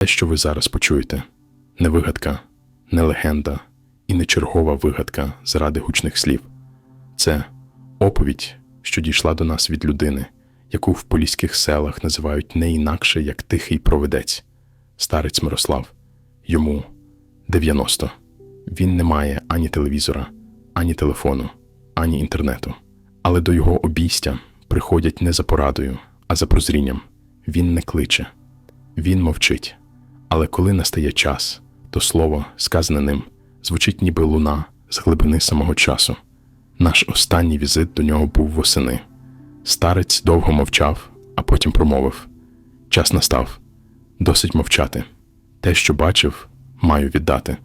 Те, що ви зараз почуєте, не вигадка, не легенда і не чергова вигадка заради гучних слів. Це оповідь, що дійшла до нас від людини, яку в поліських селах називають не інакше як тихий провидець, старець Мирослав. Йому 90. Він не має ані телевізора, ані телефону, ані інтернету. Але до його обійстя приходять не за порадою, а за прозрінням. Він не кличе, він мовчить. Але коли настає час, то слово, сказане ним, звучить ніби луна з глибини самого часу. Наш останній візит до нього був восени. Старець довго мовчав, а потім промовив: Час настав. Досить мовчати. Те, що бачив, маю віддати.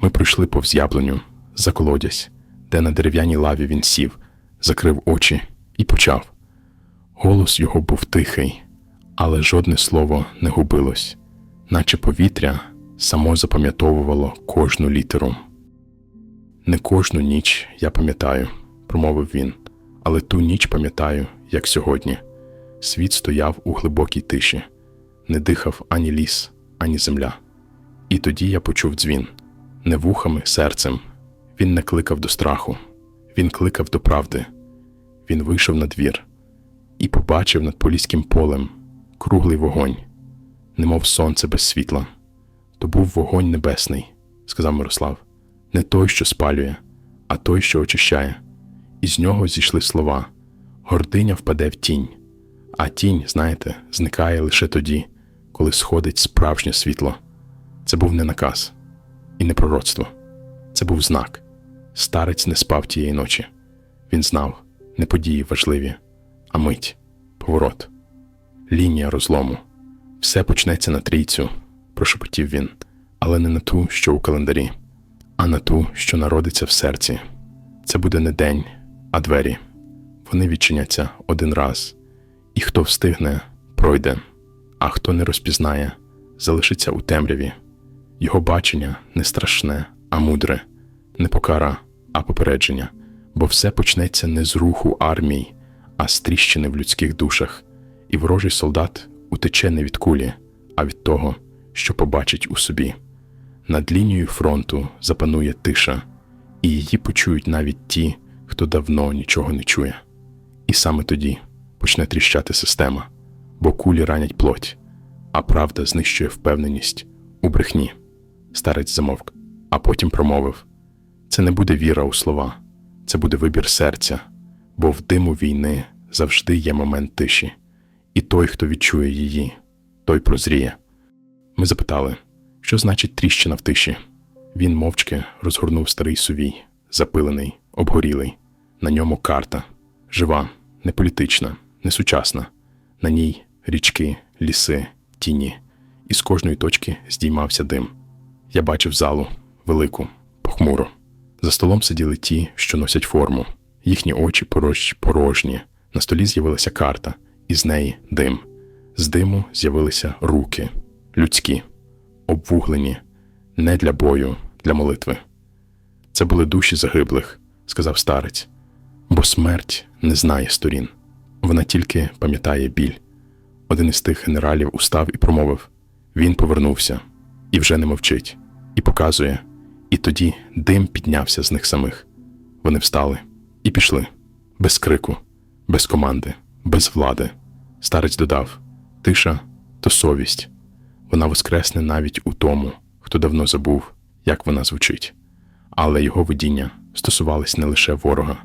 Ми пройшли повз яблуню, за колодязь, де на дерев'яній лаві він сів, закрив очі і почав. Голос його був тихий, але жодне слово не губилось, наче повітря само запам'ятовувало кожну літеру. Не кожну ніч я пам'ятаю, промовив він, але ту ніч пам'ятаю, як сьогодні. Світ стояв у глибокій тиші, не дихав ані ліс, ані земля. І тоді я почув дзвін не вухами, серцем. Він не кликав до страху, він кликав до правди. Він вийшов на двір і побачив над поліським полем круглий вогонь, немов сонце без світла. То був вогонь небесний, сказав Мирослав, не той, що спалює, а той, що очищає. І з нього зійшли слова: гординя впаде в тінь, а тінь, знаєте, зникає лише тоді, коли сходить справжнє світло. Це був не наказ і не пророцтво, це був знак. Старець не спав тієї ночі. Він знав не події важливі, а мить, поворот, лінія розлому. Все почнеться на трійцю, прошепотів він, але не на ту, що у календарі, а на ту, що народиться в серці. Це буде не день, а двері. Вони відчиняться один раз, і хто встигне, пройде, а хто не розпізнає, залишиться у темряві. Його бачення не страшне, а мудре, не покара, а попередження, бо все почнеться не з руху армій, а з тріщини в людських душах, і ворожий солдат утече не від кулі, а від того, що побачить у собі. Над лінією фронту запанує тиша, і її почують навіть ті, хто давно нічого не чує. І саме тоді почне тріщати система, бо кулі ранять плоть, а правда знищує впевненість у брехні. Старець замовк, а потім промовив: це не буде віра у слова, це буде вибір серця, бо в диму війни завжди є момент тиші, і той, хто відчує її, той прозріє. Ми запитали, що значить тріщина в тиші. Він мовчки розгорнув старий сувій, запилений, обгорілий. На ньому карта жива, не політична, не сучасна. На ній річки, ліси, тіні, і з кожної точки здіймався дим. Я бачив залу велику, похмуру. За столом сиділи ті, що носять форму. Їхні очі порож... порожні. На столі з'явилася карта, і з неї дим. З диму з'явилися руки, людські, обвуглені, не для бою, для молитви. Це були душі загиблих, сказав старець, бо смерть не знає сторін. Вона тільки пам'ятає біль. Один із тих генералів устав і промовив: він повернувся і вже не мовчить, і показує. І тоді дим піднявся з них самих. Вони встали і пішли без крику, без команди, без влади. Старець додав: тиша то совість. Вона воскресне навіть у тому, хто давно забув, як вона звучить. Але його видіння стосувались не лише ворога.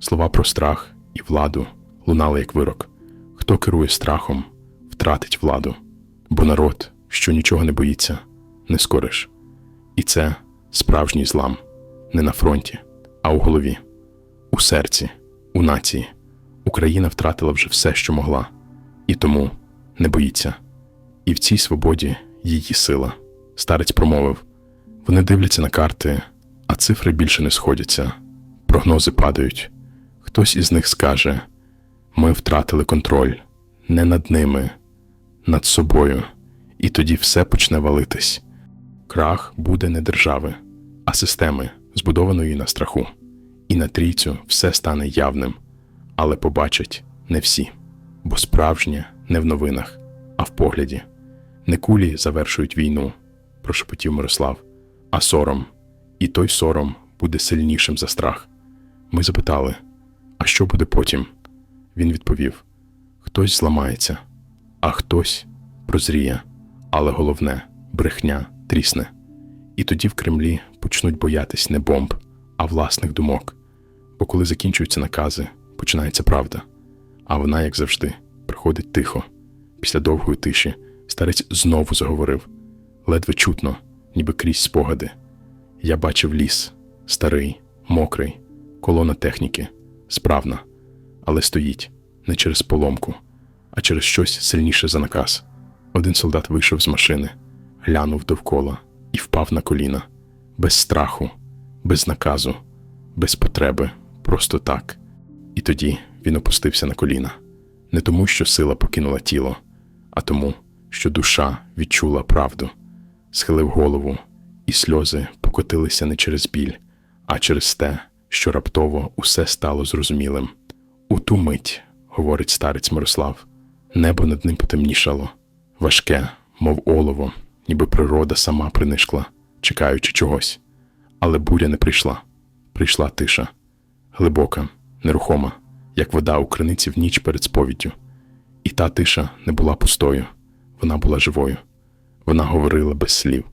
Слова про страх і владу лунали як вирок. Хто керує страхом, втратить владу, бо народ, що нічого не боїться, не скориш. І це справжній злам не на фронті, а у голові, у серці, у нації. Україна втратила вже все, що могла, і тому не боїться. І в цій свободі її сила. Старець промовив: вони дивляться на карти, а цифри більше не сходяться, прогнози падають. Хтось із них скаже: ми втратили контроль не над ними, над собою, і тоді все почне валитись. Крах буде не держави, а системи, збудованої на страху. І на трійцю все стане явним, але побачать не всі, бо справжнє не в новинах, а в погляді. Не кулі завершують війну, прошепотів Мирослав, а сором. І той сором буде сильнішим за страх. Ми запитали, а що буде потім? Він відповів: хтось зламається, а хтось прозріє, але головне брехня трісне. І тоді в Кремлі почнуть боятись не бомб, а власних думок. Бо коли закінчуються накази, починається правда. А вона, як завжди, приходить тихо. Після довгої тиші старець знову заговорив, ледве чутно, ніби крізь спогади. Я бачив ліс, старий, мокрий, колона техніки, справна, але стоїть не через поломку, а через щось сильніше за наказ. Один солдат вийшов з машини, глянув довкола і впав на коліна, без страху, без наказу, без потреби, просто так. І тоді він опустився на коліна, не тому, що сила покинула тіло, а тому, що душа відчула правду, схилив голову, і сльози покотилися не через біль, а через те, що раптово усе стало зрозумілим. У ту мить, говорить старець Мирослав, небо над ним потемнішало, важке, мов олово, ніби природа сама принишкла, чекаючи чогось. Але буря не прийшла, прийшла тиша, глибока, нерухома, як вода у криниці в ніч перед сповіддю. І та тиша не була пустою, вона була живою, вона говорила без слів.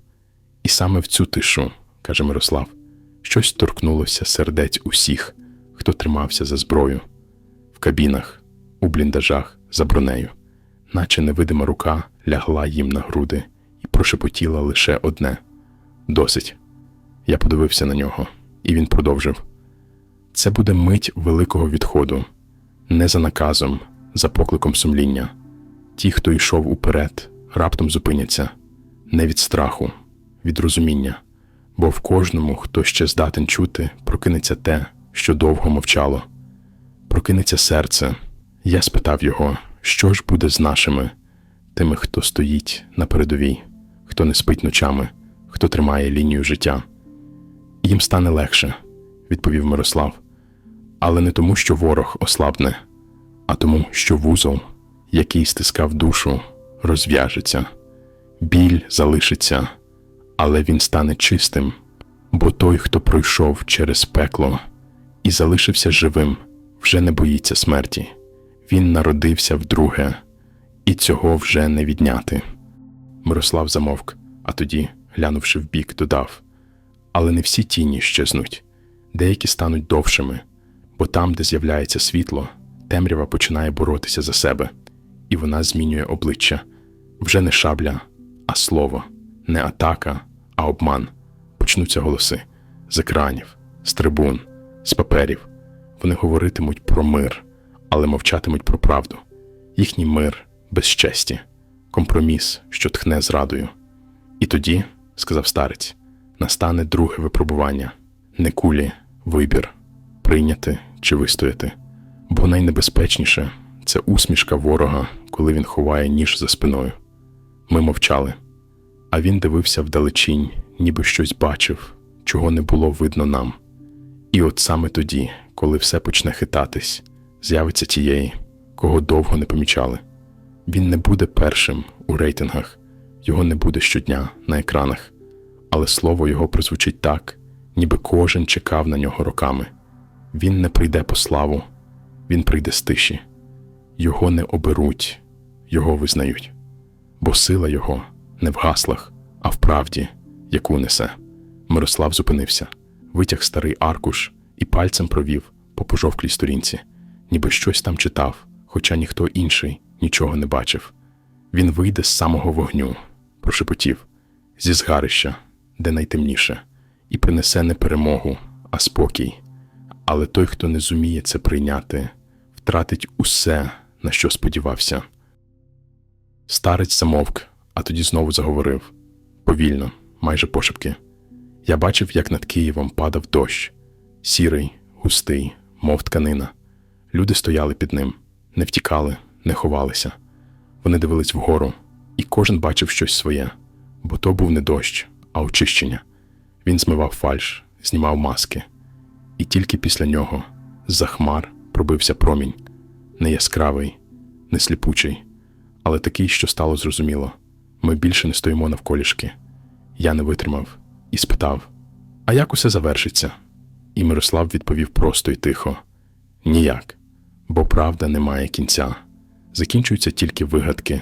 І саме в цю тишу, каже Мирослав, щось торкнулося сердець усіх, хто тримався за зброю, в кабінах, у бліндажах за бронею, наче невидима рука лягла їм на груди і прошепотіла лише одне досить. Я подивився на нього, і він продовжив: це буде мить великого відходу, не за наказом, за покликом сумління. Ті, хто йшов уперед, раптом зупиняться не від страху, від розуміння, бо в кожному, хто ще здатен чути, прокинеться те, що довго мовчало. Прокинеться серце. Я спитав його, що ж буде з нашими, тими, хто стоїть на передовій, хто не спить ночами, хто тримає лінію життя. Їм стане легше, відповів Мирослав, але не тому, що ворог ослабне, а тому, що вузол, який стискав душу, розв'яжеться, біль залишиться, але він стане чистим, бо той, хто пройшов через пекло і залишився живим, вже не боїться смерті. Він народився вдруге, і цього вже не відняти. Мирослав замовк, а тоді, глянувши вбік, додав: Але не всі тіні щезнуть, деякі стануть довшими, бо там, де з'являється світло, темрява починає боротися за себе, і вона змінює обличчя вже не шабля, а слово, не атака, а обман. Почнуться голоси з екранів, з трибун, з паперів. Вони говоритимуть про мир, але мовчатимуть про правду. Їхній мир без честі, компроміс, що тхне зрадою. І тоді, сказав старець, настане друге випробування не кулі, вибір прийняти чи вистояти. Бо найнебезпечніше це усмішка ворога, коли він ховає ніж за спиною. Ми мовчали, а він дивився вдалечінь, ніби щось бачив, чого не було видно нам. І от саме тоді, коли все почне хитатись, з'явиться тієї, кого довго не помічали. Він не буде першим у рейтингах, його не буде щодня на екранах, але слово його прозвучить так, ніби кожен чекав на нього роками. Він не прийде по славу, він прийде з тиші. Його не оберуть, його визнають, бо сила його не в гаслах, а в правді, яку несе. Мирослав зупинився, витяг старий аркуш і пальцем провів по пожовклій сторінці, ніби щось там читав, хоча ніхто інший нічого не бачив. Він вийде з самого вогню, прошепотів, зі згарища, де найтемніше, і принесе не перемогу, а спокій. Але той, хто не зуміє це прийняти, втратить усе, на що сподівався. Старець замовк, а тоді знову заговорив повільно, майже пошепки. Я бачив, як над Києвом падав дощ, сірий, густий, мов тканина. Люди стояли під ним, не втікали, не ховалися. Вони дивились вгору, і кожен бачив щось своє, бо то був не дощ, а очищення. Він змивав фальш, знімав маски. І тільки після нього з-за хмар пробився промінь, не яскравий, не сліпучий, але такий, що стало зрозуміло Ми більше не стоїмо навколішки. Я не витримав і спитав: А як усе завершиться? І Мирослав відповів просто й тихо: Ніяк, бо правда не має кінця. Закінчуються тільки вигадки.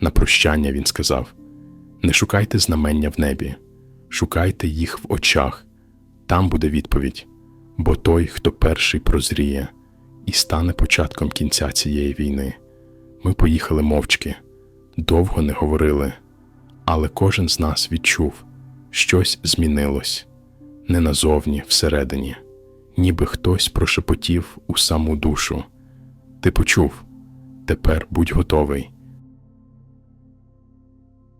На прощання він сказав: Не шукайте знамення в небі, шукайте їх в очах, там буде відповідь. Бо той, хто перший прозріє і стане початком кінця цієї війни. Ми поїхали мовчки, довго не говорили, але кожен з нас відчув, щось змінилось не назовні, всередині, ніби хтось прошепотів у саму душу. Ти почув, тепер будь готовий,